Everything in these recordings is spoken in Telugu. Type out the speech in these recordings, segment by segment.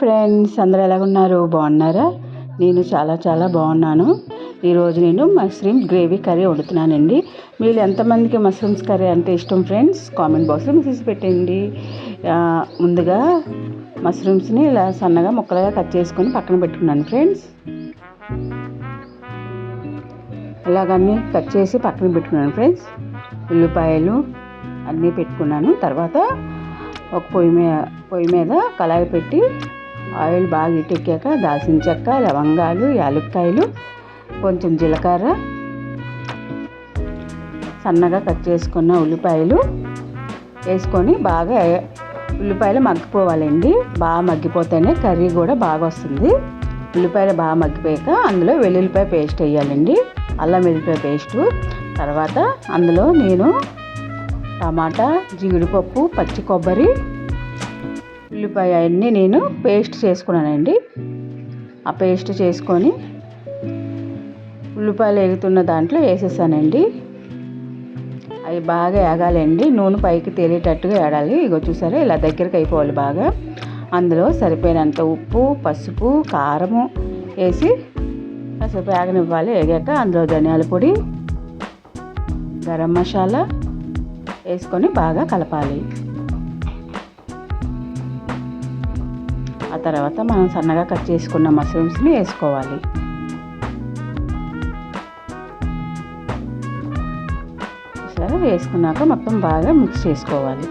ఫ్రెండ్స్ అందరూ ఎలాగున్నారు? బాగున్నారా? నేను చాలా చాలా బాగున్నాను. ఈరోజు నేను మష్రూమ్ గ్రేవీ కర్రీ వండుతున్నానండి. మీరు ఎంతమందికి మష్రూమ్స్ కర్రీ అంటే ఇష్టం ఫ్రెండ్స్ కామెంట్ బాక్స్లో మెసేజ్ పెట్టండి. ముందుగా మష్రూమ్స్ని ఇలా సన్నగా ముక్కలుగా కట్ చేసుకొని పక్కన పెట్టుకున్నాను ఫ్రెండ్స్ ఇలాగన్నీ కట్ చేసి పక్కన పెట్టుకున్నాను ఫ్రెండ్స్ ఉల్లిపాయలు అన్నీ పెట్టుకున్నాను. తర్వాత ఒక పొయ్యి మీద పొయ్యి మీద కళాయి పెట్టి ఆయిల్ బాగా ఇటెక్కాక దాల్చిన చెక్క లవంగాలు యాలక్కాయలు కొంచెం జీలకర్ర సన్నగా కట్ చేసుకున్న ఉల్లిపాయలు వేసుకొని బాగా ఉల్లిపాయలు మగ్గిపోవాలండి. బాగా మగ్గిపోతేనే కర్రీ కూడా బాగా వస్తుంది. ఉల్లిపాయలు బాగా మగ్గిపోయాక అందులో వెల్లుల్లిపాయ పేస్ట్ వేయాలండి. అల్లం వెల్లిపాయ పేస్టు. తర్వాత అందులో నేను టమాటా జీడిపప్పు పచ్చి కొబ్బరి ఉల్లిపాయ అన్నీ నేను పేస్ట్ చేసుకున్నానండి. ఆ పేస్ట్ చేసుకొని ఉల్లిపాయలు ఎగుతున్న దాంట్లో వేసేసానండి. అవి బాగా ఏగాలండి నూనె పైకి తేలేటట్టుగా ఏడాలి. ఇగో చూసారా ఇలా దగ్గరికి అయిపోవాలి బాగా. అందులో సరిపోయినంత ఉప్పు పసుపు కారము వేసి కాసేపు ఏగనివ్వాలి. ఏగాక అందులో ధనియాల పొడి గరం మసాలా వేసుకొని బాగా కలపాలి. ఆ తర్వాత మనం సన్నగా కట్ చేసుకున్న మష్రూమ్స్ని వేసుకోవాలి. సరే వేసుకున్నాక మొత్తం బాగా మిక్స్ చేసుకోవాలి.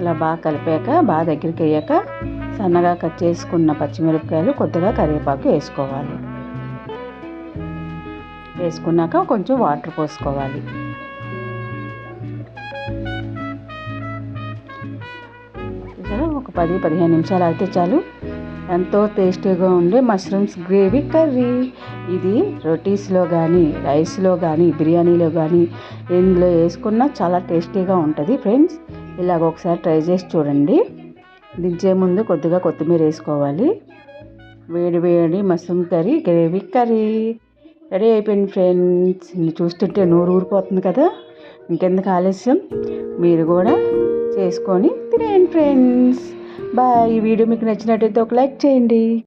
ఇలా బాగా కలిపాక బాగా దగ్గరికి అయ్యాక సన్నగా కట్ చేసుకున్న పచ్చిమిరపకాయలు కొద్దిగా కరివేపాకు వేసుకోవాలి. వేసుకున్నాక కొంచెం వాటర్ పోసుకోవాలి. పది పదిహేను నిమిషాలు అయితే చాలు. ఎంతో టేస్టీగా ఉండే మష్రూమ్స్ గ్రేవీ కర్రీ. ఇది రొటీస్లో కానీ రైస్లో కానీ బిర్యానీలో కానీ ఇందులో వేసుకున్నా చాలా టేస్టీగా ఉంటుంది ఫ్రెండ్స్. ఇలాగ ఒకసారి ట్రై చేసి చూడండి. దించే ముందు కొద్దిగా కొత్తిమీర వేసుకోవాలి. వేడి వేడి mushroom curry gravy curry. Ready అయిపోయింది ఫ్రెండ్స్. చూస్తుంటే నోరు ఊరిపోతుంది కదా. ఇంకెందుకు ఆలస్యం? మీరు కూడా చేసుకొని తినేయండి ఫ్రెండ్స్. బాయ్. ఈ వీడియో మీకు నచ్చినట్టయితే ఒక లైక్ చేయండి.